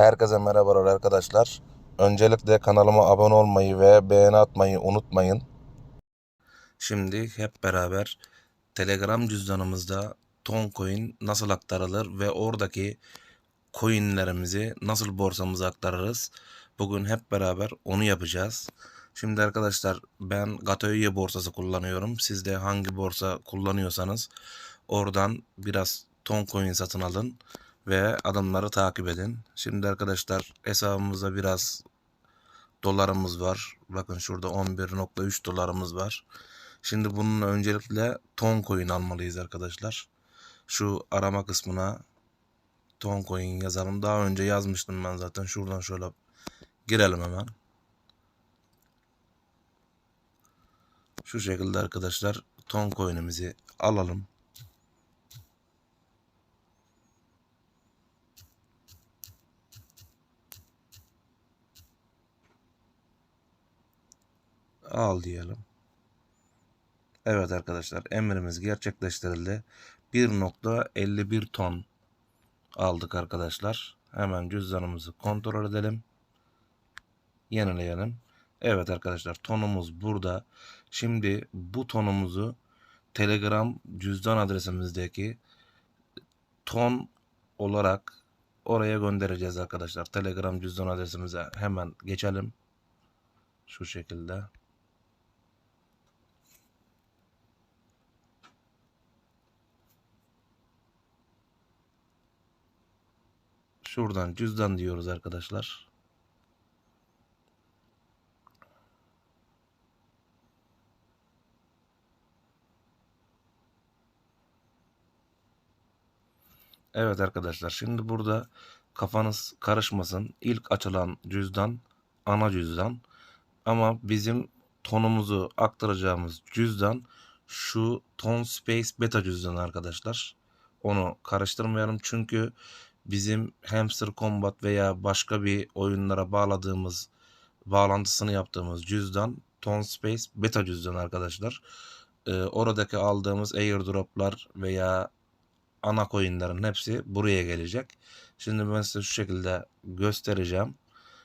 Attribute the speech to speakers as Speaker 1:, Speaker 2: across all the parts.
Speaker 1: Herkese merhabalar arkadaşlar. Öncelikle kanalıma abone olmayı ve beğeni atmayı unutmayın. Şimdi hep beraber Telegram cüzdanımızda Toncoin nasıl aktarılır ve oradaki coinlerimizi nasıl borsamıza aktarırız. Bugün hep beraber onu yapacağız. Şimdi arkadaşlar ben Gatoye borsası kullanıyorum. Siz de hangi borsa kullanıyorsanız oradan biraz Toncoin satın alın ve adımları takip edin. Şimdi arkadaşlar hesabımızda biraz dolarımız var. Bakın şurada 11.3 dolarımız var. Şimdi bunun öncelikle Toncoin almalıyız arkadaşlar. Şu arama kısmına Toncoin yazalım. Daha önce yazmıştım ben zaten. Şuradan şöyle girelim hemen. Şu şekilde arkadaşlar Toncoin'imizi alalım. Al diyelim. Evet arkadaşlar emrimiz gerçekleştirildi. 1.51 ton aldık arkadaşlar. Hemen cüzdanımızı kontrol edelim. Yenileyelim. Evet arkadaşlar tonumuz burada. Şimdi bu tonumuzu Telegram cüzdan adresimizdeki ton olarak oraya göndereceğiz arkadaşlar. Telegram cüzdan adresimize hemen geçelim. Şu şekilde. Şuradan cüzdan diyoruz arkadaşlar. Evet arkadaşlar şimdi burada kafanız karışmasın. İlk açılan cüzdan ana cüzdan. Ama bizim tonumuzu aktaracağımız cüzdan şu Ton Space Beta cüzdanı arkadaşlar. Onu karıştırmayalım çünkü bizim Hamster Combat veya başka bir oyunlara bağladığımız bağlantısını yaptığımız cüzdan Ton Space Beta cüzdanı arkadaşlar. Ee, oradaki aldığımız airdroplar veya ana coinlerin hepsi buraya gelecek. Şimdi ben size şu şekilde göstereceğim.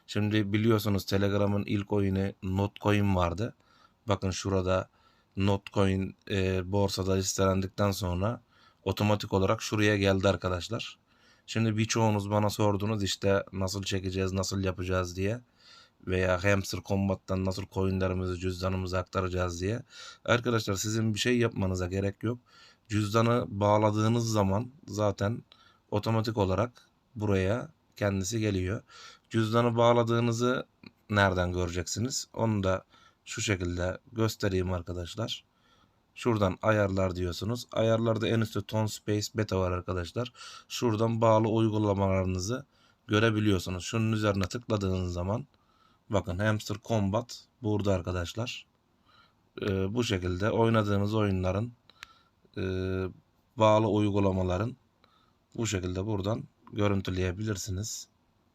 Speaker 1: Şimdi biliyorsunuz Telegram'ın ilk oyunu Notcoin vardı. Bakın şurada Notcoin e, borsada listelendikten sonra otomatik olarak şuraya geldi arkadaşlar. Şimdi birçoğunuz bana sordunuz işte nasıl çekeceğiz, nasıl yapacağız diye veya Hamster Combat'tan nasıl coinlerimizi, cüzdanımızı aktaracağız diye. Arkadaşlar sizin bir şey yapmanıza gerek yok. Cüzdanı bağladığınız zaman zaten otomatik olarak buraya kendisi geliyor. Cüzdanı bağladığınızı nereden göreceksiniz? Onu da şu şekilde göstereyim arkadaşlar. Şuradan ayarlar diyorsunuz. Ayarlarda en üstte Tone Space Beta var arkadaşlar. Şuradan bağlı uygulamalarınızı görebiliyorsunuz. Şunun üzerine tıkladığınız zaman bakın Hamster Combat burada arkadaşlar. Ee, bu şekilde oynadığınız oyunların e, bağlı uygulamaların bu şekilde buradan görüntüleyebilirsiniz.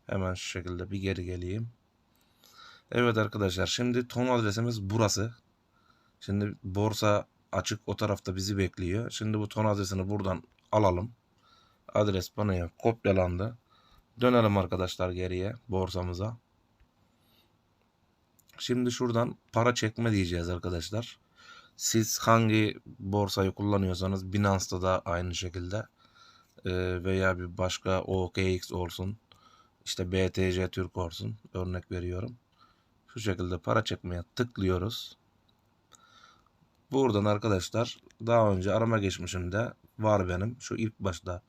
Speaker 1: Hemen şu şekilde bir geri geleyim. Evet arkadaşlar şimdi ton adresimiz burası. Şimdi borsa açık o tarafta bizi bekliyor. Şimdi bu ton adresini buradan alalım. Adres panoya kopyalandı. Dönelim arkadaşlar geriye borsamıza. Şimdi şuradan para çekme diyeceğiz arkadaşlar. Siz hangi borsayı kullanıyorsanız Binance'da da aynı şekilde e, veya bir başka OKX olsun işte BTC Türk olsun örnek veriyorum. Şu şekilde para çekmeye tıklıyoruz. Buradan arkadaşlar daha önce arama geçmişimde var benim. Şu ilk başta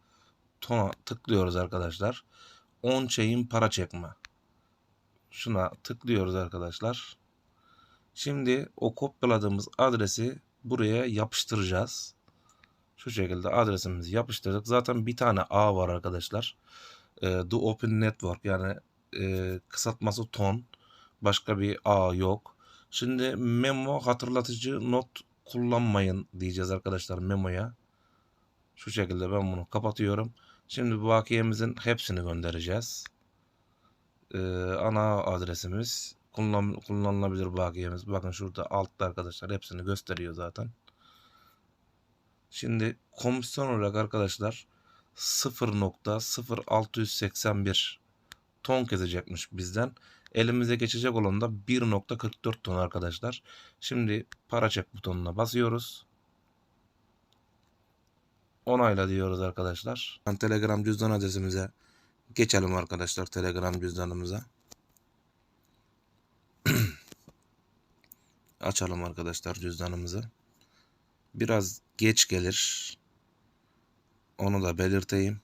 Speaker 1: tona tıklıyoruz arkadaşlar. 10 chain para çekme. Şuna tıklıyoruz arkadaşlar. Şimdi o kopyaladığımız adresi buraya yapıştıracağız. Şu şekilde adresimizi yapıştırdık. Zaten bir tane A var arkadaşlar. Ee, The Open Network yani e, kısaltması ton. Başka bir A yok. Şimdi memo hatırlatıcı not kullanmayın diyeceğiz arkadaşlar memoya. Şu şekilde ben bunu kapatıyorum. Şimdi bakiyemizin hepsini göndereceğiz. Ee, ana adresimiz kullan, kullanılabilir bakiyemiz. Bakın şurada altta arkadaşlar hepsini gösteriyor zaten. Şimdi komisyon olarak arkadaşlar 0.0681 ton kesecekmiş bizden. Elimize geçecek olan da 1.44 ton arkadaşlar. Şimdi para çek butonuna basıyoruz. Onayla diyoruz arkadaşlar. Telegram cüzdan adresimize geçelim arkadaşlar Telegram cüzdanımıza. Açalım arkadaşlar cüzdanımızı. Biraz geç gelir. Onu da belirteyim.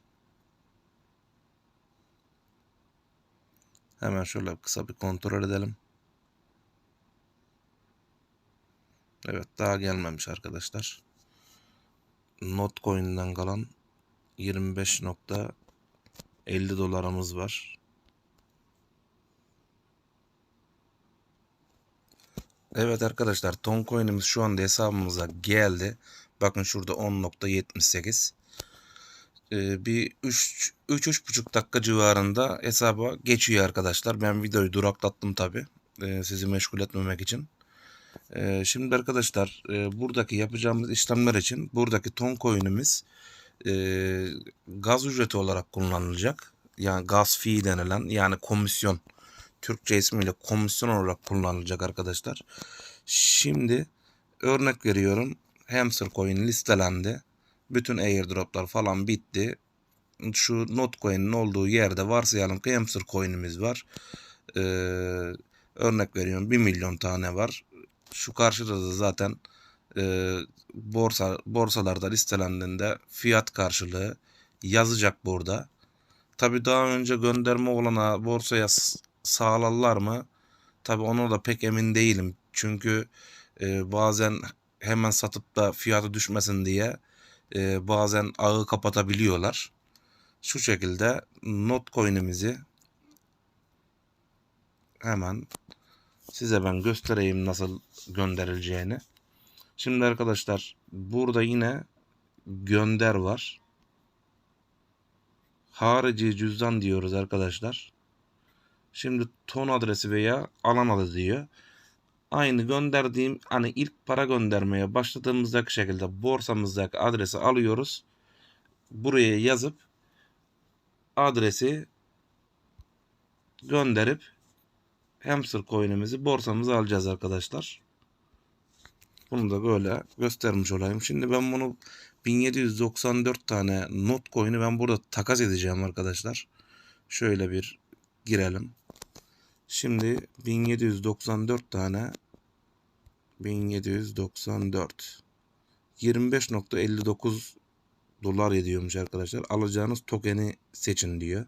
Speaker 1: Hemen şöyle kısa bir kontrol edelim. Evet daha gelmemiş arkadaşlar. Notcoin'den kalan 25.50 dolarımız var. Evet arkadaşlar Toncoin'imiz şu anda hesabımıza geldi. Bakın şurada 10.78. Bir 3 3,5 dakika civarında hesaba geçiyor arkadaşlar. Ben videoyu duraklattım tabi. Sizi meşgul etmemek için. Şimdi arkadaşlar buradaki yapacağımız işlemler için buradaki ton coin'imiz gaz ücreti olarak kullanılacak. Yani gaz fee denilen yani komisyon. Türkçe ismiyle komisyon olarak kullanılacak arkadaşlar. Şimdi örnek veriyorum. Hamster coin listelendi. Bütün airdroplar falan bitti. Şu Notcoin'in olduğu yerde varsayalım ki Hamster coin'imiz var. Ee, örnek veriyorum 1 milyon tane var. Şu karşıda da zaten e, borsa borsalarda listelendiğinde fiyat karşılığı yazacak burada. Tabi daha önce gönderme olana borsaya sağlarlar mı? Tabi onu da pek emin değilim. Çünkü e, bazen hemen satıp da fiyatı düşmesin diye e, bazen ağı kapatabiliyorlar. Şu şekilde not coin'imizi hemen size ben göstereyim nasıl gönderileceğini. Şimdi arkadaşlar burada yine gönder var. Harici cüzdan diyoruz arkadaşlar. Şimdi ton adresi veya alan adı diyor. Aynı gönderdiğim hani ilk para göndermeye başladığımızdaki şekilde borsamızdaki adresi alıyoruz. Buraya yazıp adresi gönderip hamster coin'imizi borsamıza alacağız arkadaşlar. Bunu da böyle göstermiş olayım. Şimdi ben bunu 1794 tane not coin'i ben burada takas edeceğim arkadaşlar. Şöyle bir girelim. Şimdi 1794 tane 1794 25.59 dolar ediyormuş arkadaşlar. Alacağınız tokeni seçin diyor.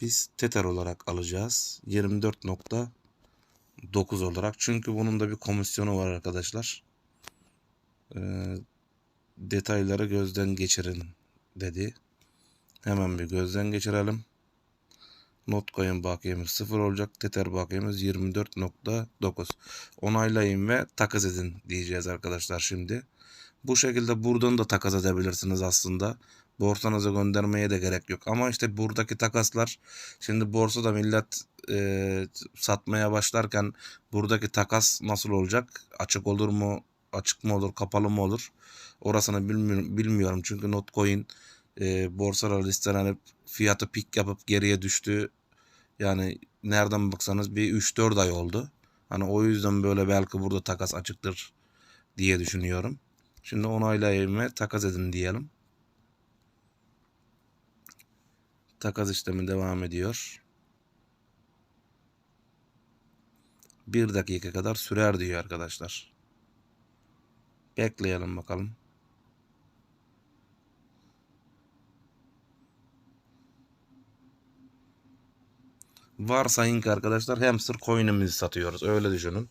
Speaker 1: Biz Tether olarak alacağız. 24.9 olarak. Çünkü bunun da bir komisyonu var arkadaşlar. Ee, detayları gözden geçirin dedi. Hemen bir gözden geçirelim. Notcoin bakiyemiz 0 olacak. Tether bakiyemiz 24.9. Onaylayın ve takas edin diyeceğiz arkadaşlar şimdi. Bu şekilde buradan da takas edebilirsiniz aslında. Borsanıza göndermeye de gerek yok. Ama işte buradaki takaslar şimdi borsada millet e, satmaya başlarken buradaki takas nasıl olacak? Açık olur mu? Açık mı olur? Kapalı mı olur? Orasını bilmiyorum, bilmiyorum. çünkü Notcoin e, borsalar listelenip fiyatı pik yapıp geriye düştü. Yani nereden baksanız bir 3-4 ay oldu. Hani o yüzden böyle belki burada takas açıktır diye düşünüyorum. Şimdi onaylayayım ve takas edin diyelim. Takas işlemi devam ediyor. Bir dakika kadar sürer diyor arkadaşlar. Bekleyelim bakalım. Varsayın ki arkadaşlar hamster coin'imizi satıyoruz. Öyle düşünün.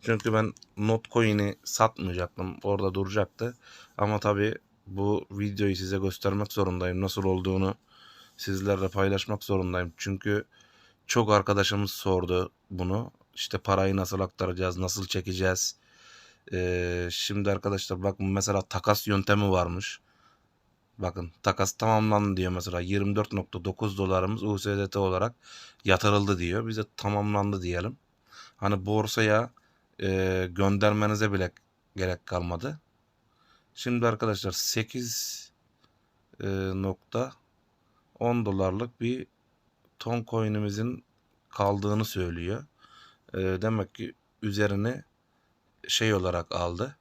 Speaker 1: Çünkü ben not coin'i satmayacaktım. Orada duracaktı. Ama tabi bu videoyu size göstermek zorundayım. Nasıl olduğunu sizlerle paylaşmak zorundayım. Çünkü çok arkadaşımız sordu bunu. İşte parayı nasıl aktaracağız, nasıl çekeceğiz. Ee, şimdi arkadaşlar bakın mesela takas yöntemi varmış. Bakın takas tamamlandı diyor mesela 24.9 dolarımız USDT olarak yatırıldı diyor. Bize tamamlandı diyelim. Hani borsaya e, göndermenize bile gerek kalmadı. Şimdi arkadaşlar 8 e, nokta 10 dolarlık bir ton coin'imizin kaldığını söylüyor. Ee, demek ki üzerini şey olarak aldı.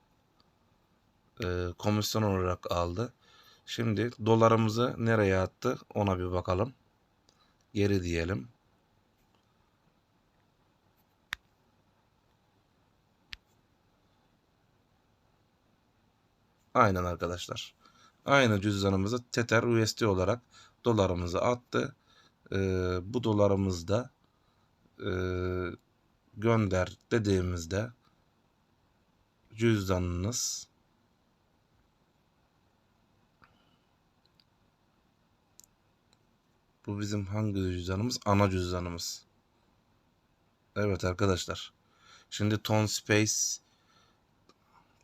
Speaker 1: Ee, komisyon olarak aldı. Şimdi dolarımızı nereye attı ona bir bakalım. Geri diyelim. Aynen arkadaşlar. Aynı cüzdanımızı Tether USD olarak dolarımızı attı. Ee, bu dolarımız da e, gönder dediğimizde cüzdanınız bu bizim hangi cüzdanımız? Ana cüzdanımız. Evet arkadaşlar. Şimdi Ton Space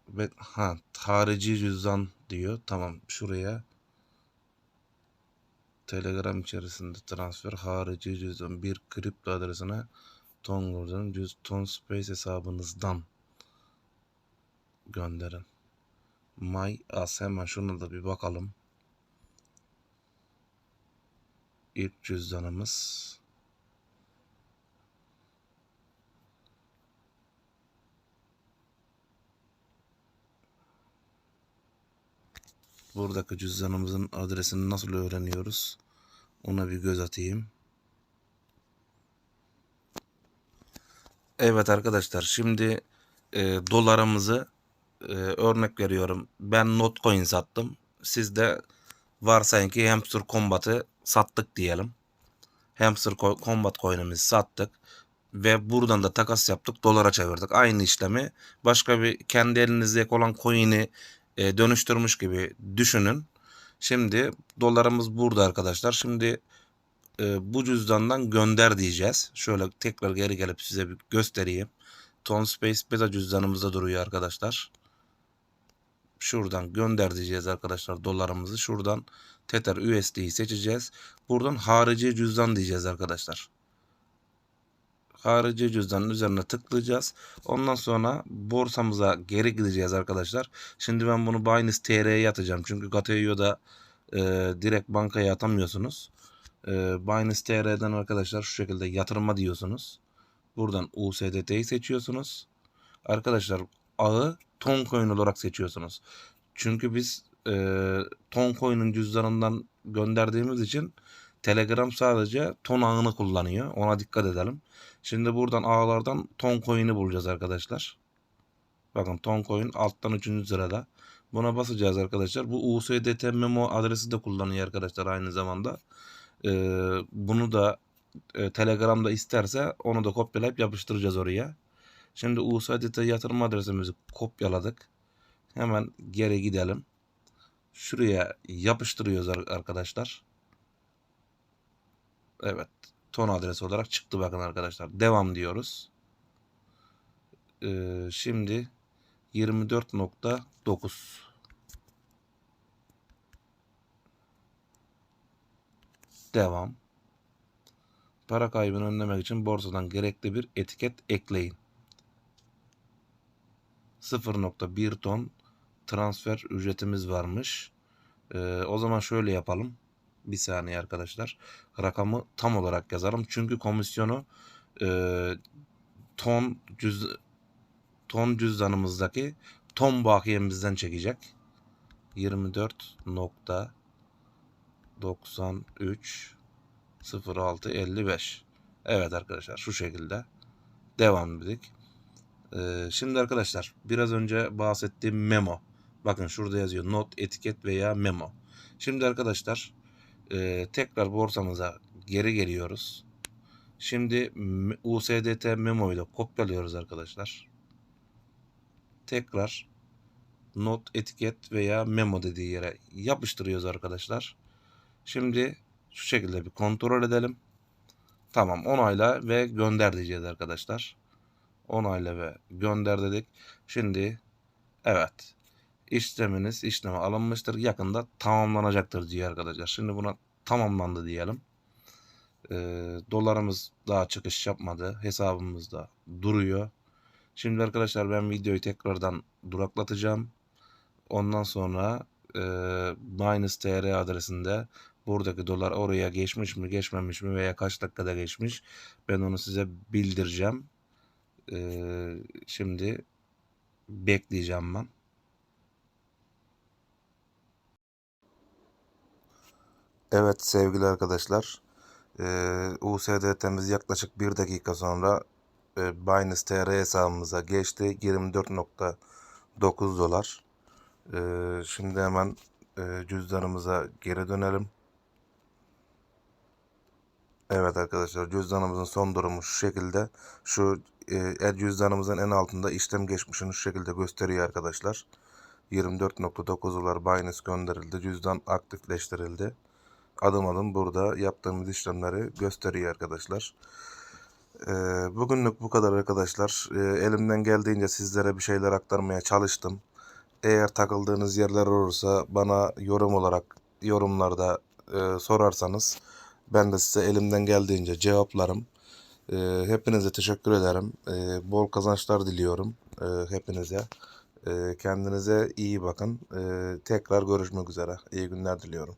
Speaker 1: ve ha harici cüzdan diyor. Tamam şuraya Telegram içerisinde transfer harici cüzdan bir kripto adresine Tongur'dan cüz Ton Space hesabınızdan gönderin. My As hemen şuna da bir bakalım. İlk cüzdanımız Buradaki cüzdanımızın adresini nasıl öğreniyoruz? Ona bir göz atayım. Evet arkadaşlar şimdi e, dolarımızı e, örnek veriyorum. Ben Notcoin sattım. Siz de varsayın ki Hamster Combat'ı sattık diyelim. Hamster Co- Combat coin'imizi sattık. Ve buradan da takas yaptık. Dolara çevirdik. Aynı işlemi başka bir kendi elinizde olan coin'i e, dönüştürmüş gibi düşünün. Şimdi dolarımız burada arkadaşlar. Şimdi e, bu cüzdandan gönder diyeceğiz. Şöyle tekrar geri gelip size bir göstereyim. Ton Space Beta cüzdanımızda duruyor arkadaşlar. Şuradan gönder diyeceğiz arkadaşlar dolarımızı. Şuradan Tether USD'yi seçeceğiz. Buradan harici cüzdan diyeceğiz arkadaşlar. Harici cüzdanın üzerine tıklayacağız. Ondan sonra borsamıza geri gideceğiz arkadaşlar. Şimdi ben bunu Binance TR'ye atacağım. Çünkü Gateio'da e, direkt bankaya atamıyorsunuz. E, Binance TR'den arkadaşlar şu şekilde yatırıma diyorsunuz. Buradan USDT'yi seçiyorsunuz. Arkadaşlar ağı Toncoin olarak seçiyorsunuz. Çünkü biz e, Toncoin'in cüzdanından gönderdiğimiz için Telegram sadece ton ağını kullanıyor. Ona dikkat edelim. Şimdi buradan ağlardan Toncoin'i bulacağız arkadaşlar. Bakın Toncoin alttan 3. sırada. Buna basacağız arkadaşlar. Bu USDT memo adresi de kullanıyor arkadaşlar aynı zamanda. Ee, bunu da e, Telegram'da isterse onu da kopyalayıp yapıştıracağız oraya. Şimdi USDT yatırım adresimizi kopyaladık. Hemen geri gidelim. Şuraya yapıştırıyoruz ar- arkadaşlar. Evet. Ton adresi olarak çıktı bakın arkadaşlar. Devam diyoruz. Ee, şimdi 24.9 Devam. Para kaybını önlemek için borsadan gerekli bir etiket ekleyin. 0.1 ton transfer ücretimiz varmış. Ee, o zaman şöyle yapalım. Bir saniye arkadaşlar. Rakamı tam olarak yazarım. Çünkü komisyonu e, ton cüz ton cüzdanımızdaki ton bakiyemizden çekecek. 24.93 0655 Evet arkadaşlar şu şekilde devam edelim. Ee, şimdi arkadaşlar biraz önce bahsettiğim memo. Bakın şurada yazıyor not, etiket veya memo. Şimdi arkadaşlar e, tekrar borsamıza geri geliyoruz. Şimdi USDT memoyu da kopyalıyoruz arkadaşlar. Tekrar not, etiket veya memo dediği yere yapıştırıyoruz arkadaşlar. Şimdi şu şekilde bir kontrol edelim. Tamam onayla ve gönder diyeceğiz arkadaşlar. Onayla ve gönder dedik. Şimdi evet işleminiz işleme alınmıştır. Yakında tamamlanacaktır diyor arkadaşlar. Şimdi buna tamamlandı diyelim. Ee, dolarımız daha çıkış yapmadı. Hesabımızda duruyor. Şimdi arkadaşlar ben videoyu tekrardan duraklatacağım. Ondan sonra e, Binance TR adresinde buradaki dolar oraya geçmiş mi geçmemiş mi veya kaç dakikada geçmiş ben onu size bildireceğim. Ee, şimdi bekleyeceğim ben. Evet sevgili arkadaşlar. Ee, USDT'miz yaklaşık bir dakika sonra e, Binance TR hesabımıza geçti. 24.9 dolar. Ee, şimdi hemen e, cüzdanımıza geri dönelim. Evet arkadaşlar cüzdanımızın son durumu şu şekilde. Şu e, cüzdanımızın en altında işlem geçmişini şu şekilde gösteriyor arkadaşlar. 24.9 dolar Binance gönderildi. Cüzdan aktifleştirildi. Adım adım burada yaptığımız işlemleri gösteriyor arkadaşlar. Ee, bugünlük bu kadar arkadaşlar. Ee, elimden geldiğince sizlere bir şeyler aktarmaya çalıştım. Eğer takıldığınız yerler olursa bana yorum olarak yorumlarda e, sorarsanız ben de size elimden geldiğince cevaplarım. Ee, hepinize teşekkür ederim. Ee, bol kazançlar diliyorum e, hepinize. Ee, kendinize iyi bakın. Ee, tekrar görüşmek üzere. İyi günler diliyorum.